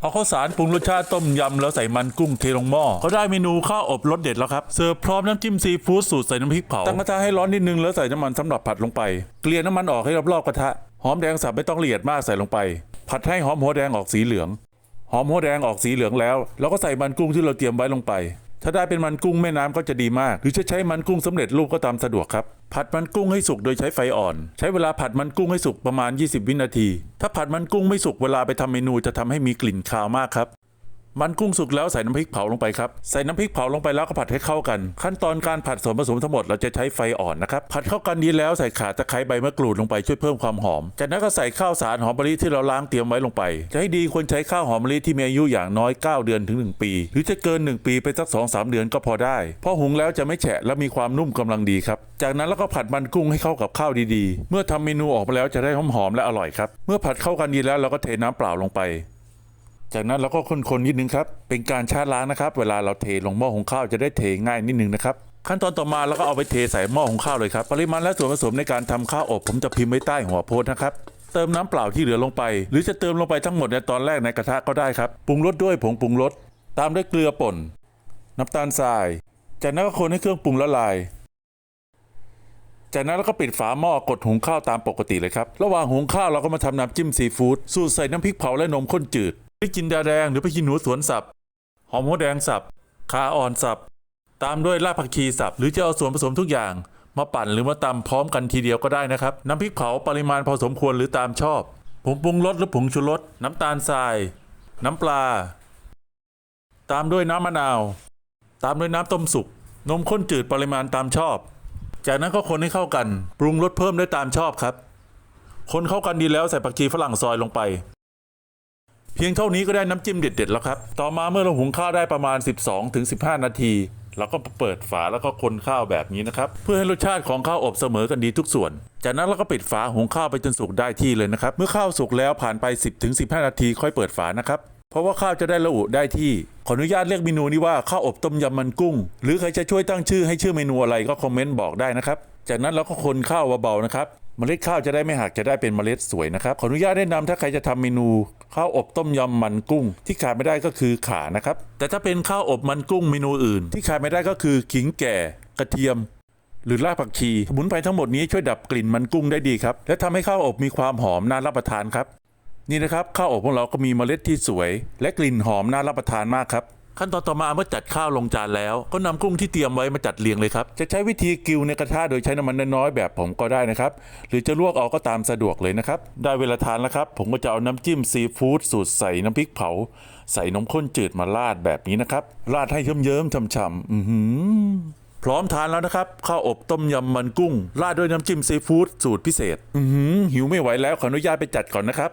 เอาข้าวสารปรุงรสชาติต้มยำแล้วใส่มันกุ้งเทลงหม้อเขาได้เมนูข้าวอบรสเด็ดแล้วครับ เสิร์ฟพร้อมน้ำจิ้มซีฟู้ดสูตรใส่น้ำพริกเผาตั้งกระทะให้ร้อนนิดนึงแล้วใส่น้ำมันสำหรับผัดลงไป เกลี่ยน้ำมันออกให้รอบๆกระทะ หอมแดงสับไม่ต้องละเอียดมากใส่ลงไป ผัดให้หอมหัวแดงออกสีเหลือง หอมหัวแดงออกสีเหลืองแล้ว เราก็ใส่มันกุ้งที่เราเตรียมไว้ลงไป ถ้าได้เป็นมันกุ้งแม่น้ำก็จะดีมาก หรือจะใช้มันกุ้งสำเร็จรูปก็ตามสะดวกครับ ผัดมันกุ้งให้สุกโดยใช้ไฟอ่อน ใช้เวลาผัดมันกุ้งให้สุกประมาณ 20 วินาที ถ้าผัดมันกุ้งไม่สุกเวลาไปทำเมนูจะทำให้มีกลิ่นคาวมากครับ มันกุ้งสุกแล้วใส่น้ำพริกเผาลงไปครับ ใส่น้ำพริกเผาลงไปแล้วก็ผัดให้เข้ากัน ขั้นตอนการผัดส่วนผสมทั้งหมดเราจะใช้ไฟอ่อนนะครับ ผัดเข้ากันดีแล้วใส่ข่าตะไคร้ใบมะกรูดลงไปช่วยเพิ่มความหอม จากนั้นก็ใส่ข้าวสารหอมมะลิที่เราล้างเตรียมไว้ลงไป จะให้ดีควรใช้ข้าวหอมมะลิที่มีอายุอย่างน้อย 9 เดือนถึง 1 ปี หรือจะเกิน 1 ปีไปสัก 2-3 เดือนก็พอได้ เพราะหุงแล้วจะไม่แฉะและมีความนุ่มกำลังดีครับ จากนั้นแล้วก็ผัดมันกุ้งให้เข้ากับข้าวดีๆ เมื่อทำเมนูออกมาแล้วจะได้หอมๆและอร่อยครับ เมื่อผัดเข้ากันดีแล้วเราก็เทน้ำเปล่าลงไป จากนั้นเราก็คนๆนิดนึงครับ เป็นการชาล้างนะครับ เวลาเราเทลงหม้อหุงข้าวจะได้เทง่ายนิดนึงนะครับ ขั้นตอนต่อมาเราก็เอาไปเทใส่หม้อหุงข้าวเลยครับ ปริมาณและส่วนผสมในการทำข้าวอบผมจะพิมพ์ไว้ใต้หัวโพสต์นะครับเติมน้ำเปล่าที่เหลือลงไป หรือจะเติมลงไปทั้งหมดในตอนแรกในกระทะก็ได้ครับปรุงรสด้วยผงปรุงรสตามด้วยเกลือป่น น้ำตาลทราย จากนั้นก็คนให้เครื่องปรุงละลาย จากนั้นเราก็ปิดฝาหม้อกดหุงข้าวตามปกติเลยครับ ระหว่างหุงข้าวเราก็มาทำน้ำจิ้มซีฟู้ดสูตรใส่น้ำพริกเผาและนมข้นจืด พริกจินดาแดงหรือพริกขี้หนูสวนสับหอมหัวแดงสับขาอ่อนสับตามด้วยรากผักชีสับหรือจะเอาส่วนผสมทุกอย่าง มาปั่นหรือมาตำพร้อมกันทีเดียวก็ได้นะครับ น้ำพริกเผาปริมาณพอสมควรหรือตามชอบผงปรุงรสหรือผงชูรสน้ำตาลทราย น้ำปลา ตามด้วยน้ำมะนาว ตามด้วยน้ำต้มสุกนมข้นจืดปริมาณตามชอบ จากนั้นก็คนให้เข้ากัน ปรุงรสเพิ่มได้ตามชอบครับ คนเข้ากันดีแล้วใส่ผักชีฝรั่งซอยลงไป เพียงเท่านี้ก็ได้น้ำจิ้มเด็ด ๆ แล้วครับ ต่อมาเมื่อเราหุงข้าวได้ประมาณ 12-15 นาทีเราก็เปิดฝาแล้วก็คนข้าวแบบนี้นะครับ เพื่อให้รสชาติของข้าวอบเสมอกันดีทุกส่วน จากนั้นเราก็ปิดฝาหุงข้าวไปจนสุกได้ที่เลยนะครับ เมื่อข้าวสุกแล้วผ่านไป 10-15 นาทีค่อยเปิดฝานะครับเพราะว่าข้าวจะได้ระอุได้ที่ ขออนุญาตเรียกเมนูนี้ว่าข้าวอบต้มยำมันกุ้ง หรือใครจะช่วยตั้งชื่อให้ชื่อเมนูอะไรก็คอมเมนต์บอกได้นะครับ จากนั้นเราก็คนข้าวเบาๆนะครับ เมล็ดข้าวจะได้ไม่หักจะได้เป็นเมล็ดสวยนะครับ ขออนุญาตแนะนำถ้าใครจะทำเมนูข้าวอบต้มยำมันกุ้ง ที่ขาดไม่ได้ก็คือข่านะครับ แต่ถ้าเป็นข้าวอบมันกุ้งเมนูอื่น ที่ขาดไม่ได้ก็คือขิงแก่กระเทียม หรือรากผักชีสมุนไพรทั้งหมดนี้ช่วยดับกลิ่นมันกุ้งได้ดีครับ และทำให้ข้าวอบมีความหอมน่ารับประทานครับ นี่นะครับข้าวอบของเราก็มีเมล็ดที่สวย และกลิ่นหอมน่ารับประทานมากครับ ขั้นตอนต่อมาเมื่อจัดข้าวลงจานแล้ว ก็นำกุ้งที่เตรียมไว้มาจัดเรียงเลยครับ จะใช้วิธีกิวในกระทะโดยใช้น้ำมันน้อยๆแบบผมก็ได้นะครับ หรือจะลวกเอาก็ตามสะดวกเลยนะครับ ได้เวลาทานแล้วครับ ผมก็จะเอาน้ำจิ้มซีฟู้ดสูตรใส่น้ำพริกเผา ใส่นมข้นจืดมาราดแบบนี้นะครับ ราดให้เยิ้มๆฉ่ำๆอือหือพร้อมทานแล้วนะครับ ข้าวอบต้มยำมันกุ้ง ราดด้วยน้ำจิ้มซีฟู้ดสูตรพิเศษ อือหือหิวไม่ไหวแล้วขออนุญาตไปจัดก่อนนะครับ